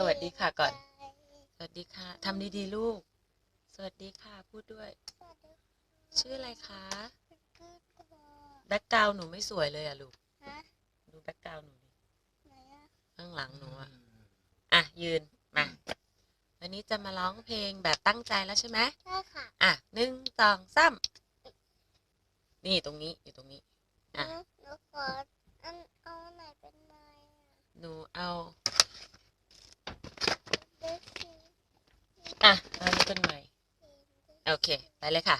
สวัสดีค่ะก่อน สวัสดีค่ะทำดีๆลูก สวัสดีค่ะพูดด้วย ชื่ออะไรคะแบ็กกราวหนูไม่สวยเลยอะลูกฮะดูแบ็กกราวหนูดิไหนอะข้างหลังหนูอะอะยืนมาวันนี้จะมาร้องเพลงแบบตั้งใจแล้วใช่ไหมใช่ค่ะ อะหนึ่งสองสามนี่ตรงนี้อยู่ตรงนี้ อะหนูหนูขออันเอาอันไหนเป็นไม้อะ หนูเอา เด็กสิ อะเอานี้เป็นใหม่ โอเค ไปเลยค่ะ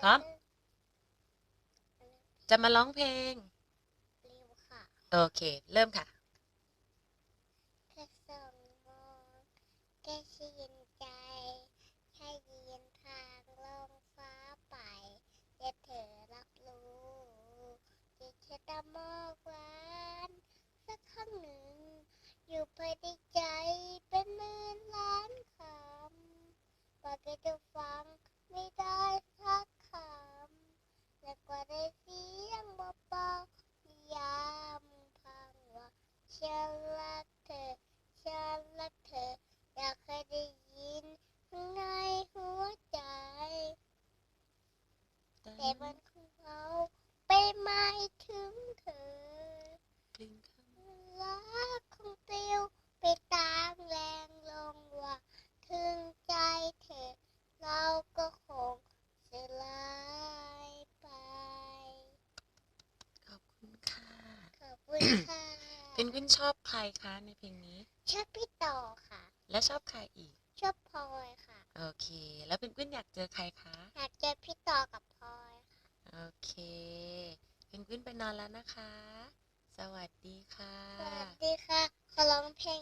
พร้อม จะมาร้องเพลงเร็วค่ะโอเค เริ่มค่ะ แค่ส่องมองแค่ชื่นใจ แค่ยืนทางลงฟ้าไปจะเธอรับรู้จะเธอตามอกหวานสักครั้งหนึ่ง อยู่ภายในใจเป็นหมื่นล้านคำว่า แกจะฟังไม่ได้สักคำและกว่าได้เสียงเบาๆยามพังว่าฉันรักเธอฉันรักเธอ อยากเคยได้ยินในหัวใจ แต่มันของเราไปไม่ถึงเธอ กลิ้งข้าง รักของเปลวไปตามแรงลงว่า ถึงใจเธอ เราก็คงสลายไป ขอบคุณค่ะ ขอบคุณค่ะ เพนกวินชอบใครคะในเพลงนี้ ชอบพี่ต่อค่ะ และชอบใครอีก ชอบพลอยค่ะ โอเค แล้วเพนกวินอยากเจอใครคะ อยากเจอพี่ต่อกับพลอยค่ะ โอเค เพนกวินไปนอนแล้วนะคะ สวัสดีค่ะ สวัสดีค่ะขอร้องเพลง